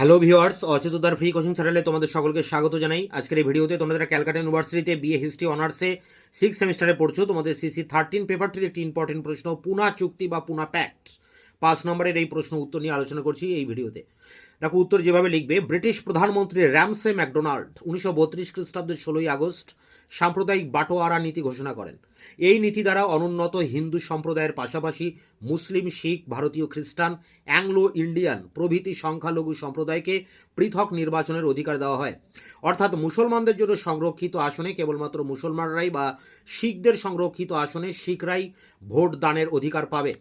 Hello viewers অচেতদার free coaching চ্যানেলে তোমাদের সকলকে স্বাগত জানাই। আজকের এই ভিডিওতে তোমরা যারা ক্যালকাটা ইউনিভার্সিটিতে বিএ হিস্ট্রি অনার্সে সিক্স সেমিস্টারে পড়ছো। তোমাদের সিসি থার্টিন পেপারটির একটি ইম্পর্টেন্ট প্রশ্ন, পুনা চুক্তি বা পুনা প্যাক্ট পাঁচ নম্বরের এই প্রশ্ন উত্তর নিয়ে আলোচনা করছি এই ভিডিওতে দেখো, উত্তর যেভাবে লিখবে, ব্রিটিশ প্রধানমন্ত্রী র্যামসে ম্যাকডোনাল্ড উনিশশো বত্রিশ খ্রিস্টাব্দের ষোলোই আগস্ট সাম্প্রদায়িক বাটোয়ারা নীতি ঘোষণা করেন। এই নীতি দ্বারা অনুন্নত হিন্দু সম্প্রদায়ের পাশাপাশি মুসলিম, শিখ, ভারতীয়, খ্রিস্টান, অ্যাংলো, ইন্ডিয়ান প্রভৃতি সংখ্যালঘু সম্প্রদায়কে পৃথক নির্বাচনের অধিকার দেওয়া হয়। অর্থাৎ মুসলমানদের জন্য সংরক্ষিত আসনে কেবলমাত্র মুসলমানরাই বা শিখদের সংরক্ষিত আসনে শিখরাই ভোট দানের অধিকার পাবে।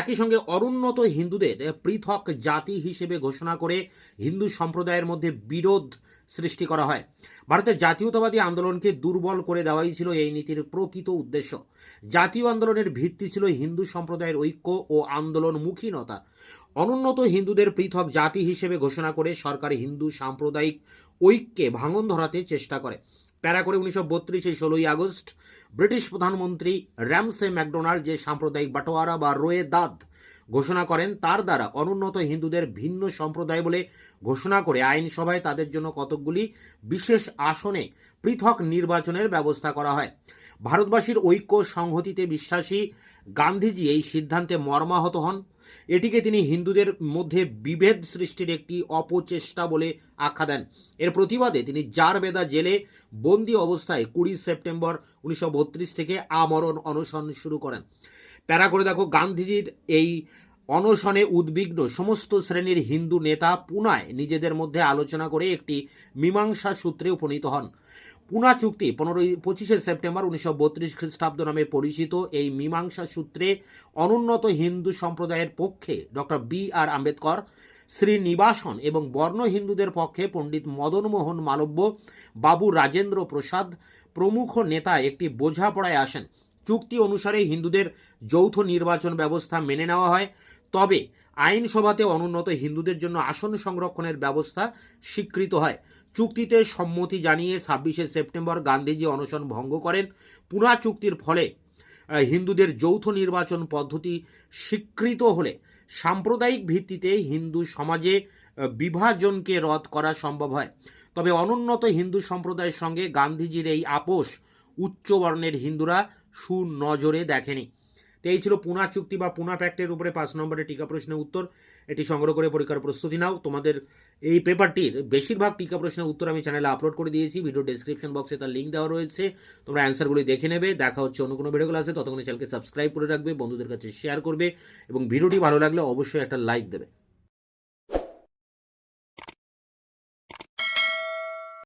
একই সঙ্গে অনুন্নত হিন্দুদের পৃথক জাতি হিসেবে ঘোষণা করে হিন্দু সম্প্রদায়ের মধ্যে বিরোধ সৃষ্টি করা হয়। ভারতের জাতীয়তাবাদী আন্দোলনকে দুর্বল করে দেওয়াই ছিল এই নীতির প্রকৃত উদ্দেশ্য। জাতীয় আন্দোলনের ভিত্তি ছিল হিন্দু সম্প্রদায়ের ঐক্য ও আন্দোলনমুখীনতা। অনুন্নত হিন্দুদের পৃথক জাতি হিসেবে ঘোষণা করে সরকার হিন্দু সাম্প্রদায়িক ঐক্যে ভাঙন ধরাতে চেষ্টা করে। প্যারা করে উনিশশো বত্রিশে ষোলোই আগস্ট ব্রিটিশ প্রধানমন্ত্রী র্যামসে ম্যাকডোনাল্ড যে সাম্প্রদায়িক বাটোয়ারা বা রোয়ে দাদ ঘোষণা করেন, তার দ্বারা অনুন্নত হিন্দুদের ভিন্ন সম্প্রদায় বলে ঘোষণা করে আইনসভায় তাদের জন্য কতকগুলি বিশেষ আসনে পৃথক নির্বাচনের ব্যবস্থা করা হয়। ভারতবাসীর ঐক্য সংহতিতে বিশ্বাসী গান্ধীজি এই সিদ্ধান্তে মর্মাহত হন। এটিকে তিনি হিন্দুদের মধ্যে বিভেদ সৃষ্টির একটি অপচেষ্টা বলে আখ্যা দেন। এর প্রতিবাদে তিনি জারবেদা জেলে বন্দি অবস্থায় কুড়ি সেপ্টেম্বর উনিশশো বত্রিশ থেকে আমরণ অনশন শুরু করেন। প্যারা করে দেখো, গান্ধীজির এই অনশনে উদ্বিগ্ন সমস্ত শ্রেণির হিন্দু নেতা পুনায় নিজেদের মধ্যে আলোচনা করে একটি মীমাংসা সূত্রে উপনীত হন। পুনা চুক্তি পনেরোই, পঁচিশে সেপ্টেম্বর উনিশশো বত্রিশ খ্রিস্টাব্দ নামে পরিচিত এই মীমাংসা সূত্রে অনুন্নত হিন্দু সম্প্রদায়ের পক্ষে doctor B R Ambedkar, Srinivasan এবং বর্ণ হিন্দুদের পক্ষে পণ্ডিত মদনমোহন মালব্য, বাবু রাজেন্দ্র প্রসাদ প্রমুখ নেতা একটি বোঝাপড়ায় আসেন। চুক্তি অনুসারে হিন্দুদের যৌথ নির্বাচন ব্যবস্থা মেনে নেওয়া হয়। তবে আইনসভাতে অনুন্নত হিন্দুদের জন্য আসন সংরক্ষণের ব্যবস্থা স্বীকৃত হয়। চুক্তিতে সম্মতি জানিয়ে ছাব্বিশে সেপ্টেম্বর গান্ধীজি অনশন ভঙ্গ করেন। পুনা চুক্তির ফলে হিন্দুদের যৌথ নির্বাচন পদ্ধতি স্বীকৃত হলে সাম্প্রদায়িক ভিত্তিতে হিন্দু সমাজে বিভাজনকে রদ করা সম্ভব হয়। তবে অনুন্নত হিন্দু সম্প্রদায়ের সঙ্গে গান্ধীজির এই আপোষ উচ্চ বর্ণের হিন্দুরা সুনজরে দেখেনি। তো এই ছিল পুনা চুক্তি বা পুনা প্যাক্টের উপরে পাঁচ নম্বরের টিকা প্রশ্নের উত্তর। এটি সংগ্রহ করে পরীক্ষার প্রস্তুতি নাও। তোমাদের এই পেপারটির বেশিরভাগ টিকা প্রশ্নের উত্তর আমি চ্যানেলে আপলোড করে দিয়েছি। ভিডিও ডেসক্রিপশন বক্সে তার লিঙ্ক দেওয়া রয়েছে। তোমরা অ্যান্সারগুলি দেখে নেবে। দেখা হচ্ছে অন্য কোনো ভিডিও ক্লাসে ততক্ষণ চ্যানেলকে সাবস্ক্রাইব করে রাখবে। বন্ধুদের কাছে শেয়ার করবে। এবং ভিডিওটি ভালো লাগলে অবশ্যই একটা লাইক দেবে।